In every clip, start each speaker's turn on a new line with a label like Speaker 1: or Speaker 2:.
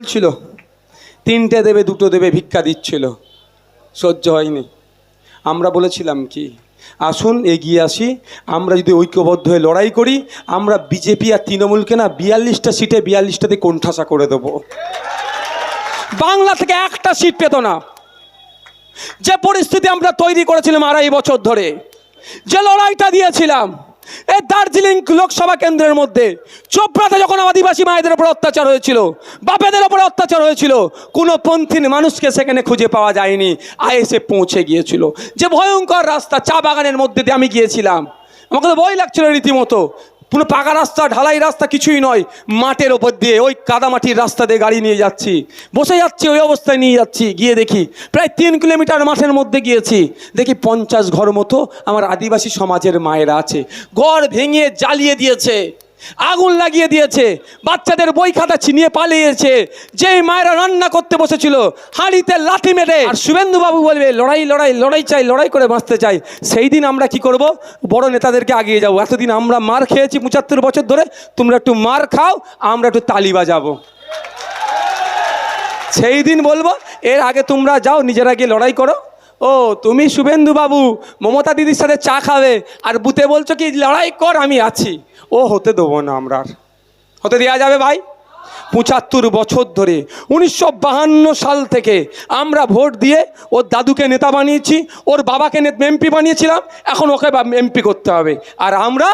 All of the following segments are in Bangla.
Speaker 1: ছিল। তিনটে দেবে, দুটো দেবে ভিক্ষা দিচ্ছিল। সহ্য হয়নি। আমরা বলেছিলাম কি, আসুন, এগিয়ে আসি। আমরা যদি ঐক্যবদ্ধ হয়ে লড়াই করি, আমরা বিজেপি আর তৃণমূলকে না বিয়াল্লিশটা সিটে, বিয়াল্লিশটাতে কোণঠাসা করে দেবো। বাংলা থেকে একটা সিট পেত না। যে পরিস্থিতি আমরা তৈরি করেছিলাম আড়াই বছর ধরে, যে লড়াইটা দিয়েছিলাম এই দার্জিলিং লোকসভা কেন্দ্রের মধ্যে চোপড়াতে যখন আদিবাসী মায়েদের উপর অত্যাচার হয়েছিল, বাপেদের উপর অত্যাচার হয়েছিল, কোনো পন্থী মানুষকে সেখানে খুঁজে পাওয়া যায়নি আইএসএ পৌঁছে গিয়েছিল। যে ভয়ঙ্কর রাস্তা চা বাগানের মধ্যে দিয়ে আমি গিয়েছিলাম। আমাকে তো ভয় লাগছিল রীতিমতো। পুরো পাকা রাস্তা, ঢালাই রাস্তা কিছুই নয়। মাঠের ওপর দিয়ে ওই কাদামাটির রাস্তা দিয়ে গাড়ি নিয়ে যাচ্ছি। বসে যাচ্ছি, ওই অবস্থায় নিয়ে যাচ্ছি। গিয়ে দেখি প্রায় তিন কিলোমিটার মাঠের মধ্যে গিয়েছি। দেখি পঞ্চাশ ঘর মতো আমার আদিবাসী সমাজের মায়েরা আছে। ঘর ভেঙে জ্বালিয়ে দিয়েছে। আগুন লাগিয়ে দিয়েছে। বাচ্চাদের বই খাতা ছিনিয়ে পালিয়েছে। যেই মায়েরা রান্না করতে বসেছিল, হাঁড়িতে লাঠি মেরে। আর শুভেন্দু বাবু বলবে, লড়াই লড়াই লড়াই চাই, লড়াই করে বাঁচতে চাই। সেই দিন আমরা কি করব? বড় নেতাদেরকে আগিয়ে যাব। এতদিন আমরা মার খেয়েছি পঁচাত্তর বছর ধরে। তোমরা একটু মার খাও, আমরা একটু তালি বাজাবো। সেই দিন বলব, এর আগে তোমরা যাও, নিজেরা গিয়ে লড়াই করো। ও, তুমি শুভেন্দু বাবু, মমতা দিদির সাথে চা খাবে, আর বুতে বলছো কি, লড়াই কর, আমি আছি। ও, হতে দেবো না আমরা। হতে দেওয়া যাবে ভাই? পঁচাত্তর বছর ধরে, উনিশশো সাল থেকে আমরা ভোট দিয়ে ওর দাদুকে নেতা বানিয়েছি, ওর বাবাকে এমপি বানিয়েছিলাম, এখন ওকে এমপি করতে হবে। আর আমরা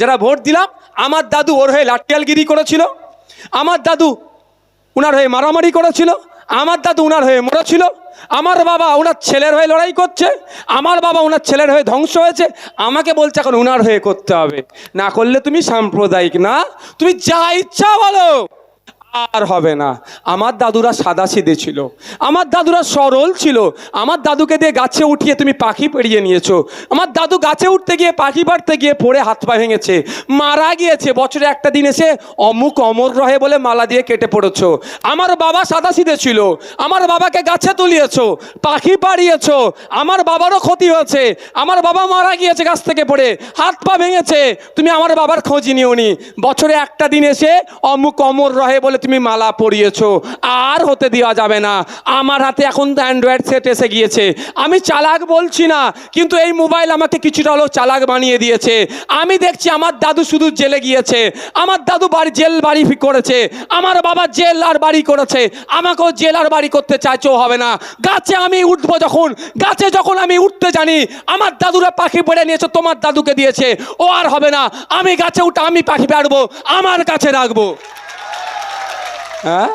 Speaker 1: যারা ভোট দিলাম, আমার দাদু ওর হয়ে লাঠিয়ালগিরি করেছিল, আমার দাদু ওনার হয়ে মারামারি করেছিল আমার দাদু উনার হয়ে মরেছিল আমার বাবা ওনার ছেলের হয়ে লড়াই করছে, আমার বাবা ওনার ছেলের হয়ে ধ্বংস হয়েছে, আমাকে বলছে এখন উনার হয়ে করতে হবে। না করলে তুমি সাম্প্রদায়িক না, তুমি যা ইচ্ছা বলো। আর হবে না। আমার দাদুরা সাদা সিধে ছিল। আমার দাদুরা সরল ছিল। আমার দাদুকে দিয়ে গাছে উঠিয়ে তুমি পাখি পেরিয়ে নিয়েছো। আমার দাদু গাছে উঠতে গিয়ে, পাখি পাড়তে গিয়ে পড়ে হাত পা ভেঙেছে। মারা গিয়েছে। বছরে একটা দিন এসে অমুক অমর রহে বলে মালা দিয়ে কেটে পড়েছ। আমার বাবা সাদা সিধে ছিল। আমার বাবাকে গাছে তুলিয়েছ, পাখি পাড়িয়েছ। আমার বাবারও ক্ষতি হয়েছে। আমার বাবা মারা গিয়েছে গাছ থেকে পড়ে। হাত পা ভেঙেছে। তুমি আমার বাবার খোঁজ নিওনি। বছরে একটা দিন এসে অমুক অমর রহে বলে তুমি মালা পরিয়েছ, আর হতে দেওয়া যাবে না। আমার হাতে এখন তো অ্যান্ড্রয়েড সেট এসে গিয়েছে। আমি চালাক বলছি না, কিন্তু এই মোবাইল আমাকে কিছুটা হলেও চালাক বানিয়ে দিয়েছে। আমি দেখছি আমার দাদু শুধু জেলে গিয়েছে। আমার দাদু বাড়ি জেল বাড়ি করেছে। আমার বাবা জেল আর বাড়ি করেছে। আমাকেও জেল আর বাড়ি করতে চাইছেও হবে না। গাছে আমি উঠবো যখন, গাছে যখন আমি উঠতে জানি, আমার দাদুরা পাখি পেড়ে নিয়েছে, তোমার দাদুকে দিয়েছে। ও আর হবে না। আমি গাছে উঠে আমি পাখি পাড়বো আমার কাছে রাখব। হ্যাঁ?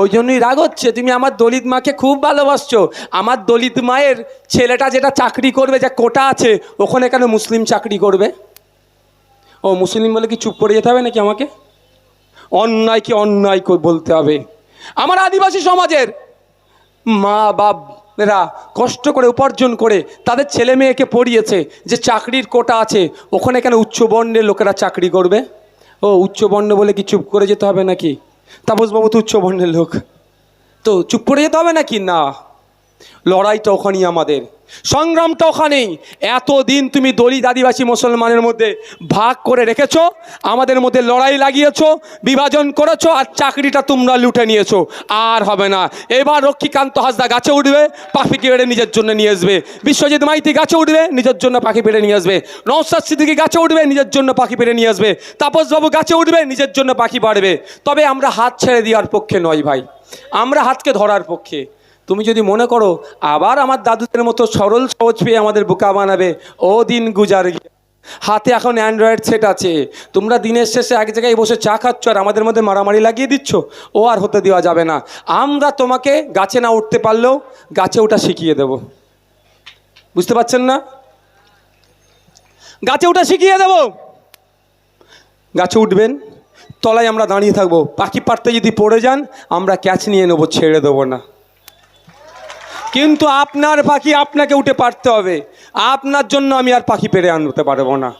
Speaker 1: ওই জন্যই রাগ হচ্ছে, তুমি আমার দলিত মাকে খুব ভালোবাসছো। আমার দলিত মায়ের ছেলেটা যেটা চাকরি করবে, যা কোটা আছে, ওখানে কেন মুসলিম চাকরি করবে? ও মুসলিম বলে কি চুপ করে যেতে হবে নাকি আমাকে? অন্যায় কি অন্যায় বলতে হবে। আমার আদিবাসী সমাজের মা বাপরা কষ্ট করে উপার্জন করে তাদের ছেলে মেয়েকে পড়িয়েছে, যে চাকরির কোটা আছে, ওখানে কেন উচ্চবর্ণের লোকেরা চাকরি করবে? ও উচ্চবর্ণ বলে কি চুপ করে যেতে হবে নাকি? তাপসবাবু তো উচ্চবর্ণের লোক। তো চুপ করে যেতে হবে নাকি? না। লড়াইটা ওখানেই আমাদের। সংগ্রামটা ওখানেই। এতদিন তুমি দলিত আদিবাসী মুসলমানের মধ্যে ভাগ করে রেখেছ, আমাদের মধ্যে লড়াই লাগিয়েছ, বিভাজন করেছ, আর চাকরিটা তোমরা লুটে নিয়েছো। আর হবে না। এবার রক্ষীকান্ত হাসদা গাছে উঠবে, পাখি পেড়ে নিজের জন্য নিয়ে আসবে। বিশ্বজিৎ মাইতি গাছে উঠবে, নিজের জন্য পাখি পেড়ে নিয়ে আসবে। নৌসাদ সিদ্দিকি গাছে উঠবে, নিজের জন্য পাখি পেড়ে নিয়ে আসবে। তাপসবাবু গাছে উঠবে, নিজের জন্য পাখি বাড়বে তবে আমরা হাত ছেড়ে দেওয়ার পক্ষে নয় ভাই। আমরা হাতকে ধরার পক্ষে। তুমি যদি মনে করো আবার আমার দাদুদের মতো সরল সহজ পেয়ে আমাদের বোকা বানাবে, ও দিন গুজার হাতে এখন অ্যান্ড্রয়েড সেট আছে। তোমরা দিনের শেষে এক জায়গায় বসে চা খাচ্ছ আর আমাদের মধ্যে মারামারি লাগিয়ে দিচ্ছ, ও আর হতে দেওয়া যাবে না। আমরা তোমাকে গাছে না উঠতে পারলেও গাছে ওটা শিখিয়ে দেব। বুঝতে পারছেন না? গাছে ওটা শিখিয়ে দেব। গাছে উঠবেন, তলায় আমরা দাঁড়িয়ে থাকব। পাখি পাড়তে যদি পড়ে যান, আমরা ক্যাচ নিয়ে নেব, ছেড়ে দেবো না। কিন্তু আপনার পাখি আপনাকে উঠে পারতে হবে। আপনার জন্য আমি আর পাখি পেরে আনতে পারব না।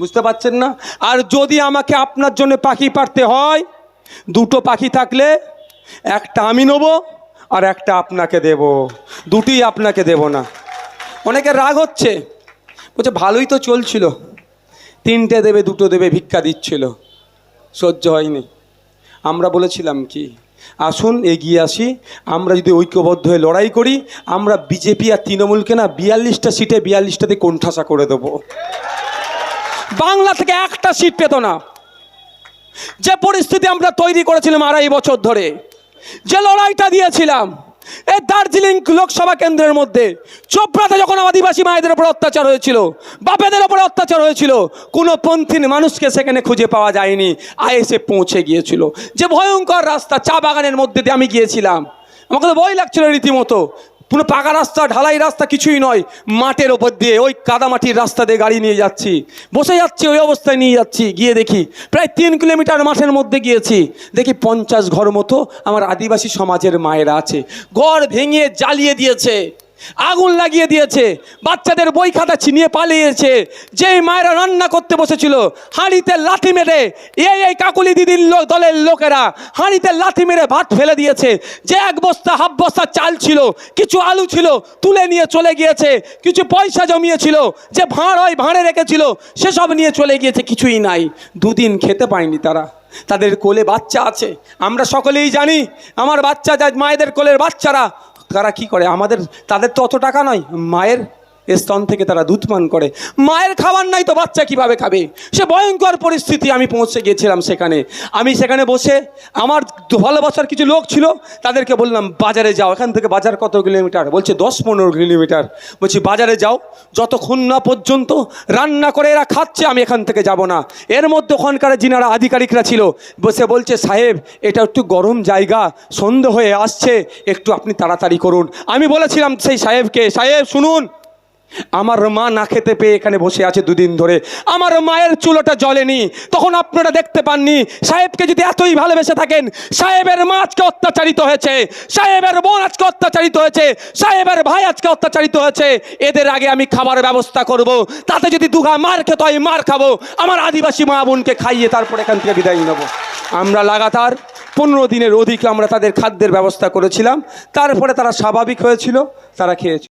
Speaker 1: বুঝতে পারছেন না? আর যদি আমাকে আপনার জন্য পাখি পারতে হয়, দুটো পাখি থাকলে একটা আমি নেব আর একটা আপনাকে দেব। দুটোই আপনাকে দেব না। অনেকে রাগ হচ্ছে। বলছে, ভালোই তো চলছিল। তিনটে দেবে, দুটো দেবে, ভিক্ষা দিচ্ছিল। সহ্য হয়নি। আমরা বলেছিলাম কি আসুন, এগিয়ে আসি। আমরা যদি ঐক্যবদ্ধ হয়ে লড়াই করি, আমরা বিজেপি আর তৃণমূলকে না বিয়াল্লিশটা সিটে, বিয়াল্লিশটাতে কোণঠাসা করে দেব। বাংলা থেকে একটা সিট পেত না। যে পরিস্থিতি আমরা তৈরি করেছিলাম আড়াই বছর ধরে, যে লড়াইটা দিয়েছিলাম দার্জিলিং লোকসভা কেন্দ্রের মধ্যে চোপড়াতে যখন আদিবাসী মায়েদের উপর অত্যাচার হয়েছিল, বাপেদের উপর অত্যাচার হয়েছিল, কোনো পন্থী মানুষকে সেখানে খুঁজে পাওয়া যায়নি আইএসএ পৌঁছে গিয়েছিল। যে ভয়ঙ্কর রাস্তা চা বাগানের মধ্যে দিয়ে আমি গিয়েছিলাম। আমাকে তো ভয় লাগছিল রীতিমতো। পুরো পাকা রাস্তা, ঢালাই রাস্তা কিছুই নয়। মাঠের ওপর দিয়ে ওই কাদামাটির রাস্তা দিয়ে গাড়ি নিয়ে যাচ্ছি। বসে যাচ্ছি, ওই অবস্থায় নিয়ে যাচ্ছি। গিয়ে দেখি প্রায় তিন কিলোমিটার মাঠের মধ্যে গিয়েছি। দেখি পঞ্চাশ ঘর মতো আমার আদিবাসী সমাজের মায়েরা আছে। ঘর ভেঙে জ্বালিয়ে দিয়েছে। আগুন লাগিয়ে দিয়েছে। বাচ্চাদের বই খাতা ছিনিয়ে পালিয়েছে। যেই মায়েরা রান্না করতে বসেছিল, হাঁড়িতে লাথি মেরে এই এই কাকুলি দিদির দলের লোকেরা হাঁড়িতে লাথি মেরে ভাত ফেলে দিয়েছে। যে এক বস্তা, হাফ বস্তা চাল ছিল, কিছু আলু ছিল, তুলে নিয়ে চলে গিয়েছে। কিছু পয়সা জমিয়েছিল, যে ভাঁড় হয় ভাঁড়ে রেখেছিল, সেসব নিয়ে চলে গিয়েছে, কিছুই নাই। দুদিন খেতে পায়নি তারা। তাদের কোলে বাচ্চা আছে। আমরা সকলেই জানি, আমার বাচ্চা যা মায়েদের কোলের বাচ্চারা তারা কি করে? আমাদের তাদের তো অত টাকা নয়। মায়ের স্তন থেকে তারা দুধ পান করে। মায়ের খাবার নাই তো বাচ্চা কীভাবে খাবে? সে ভয়ঙ্কর পরিস্থিতি, আমি পৌঁছে গিয়েছিলাম সেখানে। আমি সেখানে বসে আমার ভালোবাসার কিছু লোক ছিল, তাদেরকে বললাম, বাজারে যাও। এখান থেকে বাজার কত কিলোমিটার? বলছে, দশ পনেরো কিলোমিটার। বলছি, বাজারে যাও। যতক্ষণ না পর্যন্ত রান্না করে এরা খাচ্ছে, আমি এখান থেকে যাব না। এর মধ্যে ওখানকার যিনারা আধিকারিকরা ছিল, বসে বলছে, সাহেব, এটা একটু গরম জায়গা, সন্ধে হয়ে আসছে, একটু আপনি তাড়াতাড়ি করুন। আমি বলেছিলাম সেই সাহেবকে, সাহেব, শুনুন। আমার মা না খেতে পেয়ে এখানে বসে আছে দুদিন ধরে। আমার মায়ের চুলোটা জ্বলেনি, তখন আপনারা দেখতে পাননি। সাহেবকে যদি এতই ভালোবেসে থাকেন, সাহেবের মা আজকে অত্যাচারিত হয়েছে, সাহেবের বোন আজকে অত্যাচারিত হয়েছে, সাহেবের ভাই আজকে অত্যাচারিত হয়েছে। এদের আগে আমি খাবার ব্যবস্থা করব, তাতে যদি দুঘা মার খেতে হয় মার খাব। আমার আদিবাসী মা বোনকে খাইয়ে তারপর এখান থেকে বিদায় নেব। আমরা লাগাতার পনেরো দিনের অধিক আমরা তাদের খাদ্যের ব্যবস্থা করেছিলাম, তারপরে তারা স্বাভাবিক হয়েছিল, তারা খেয়েছে।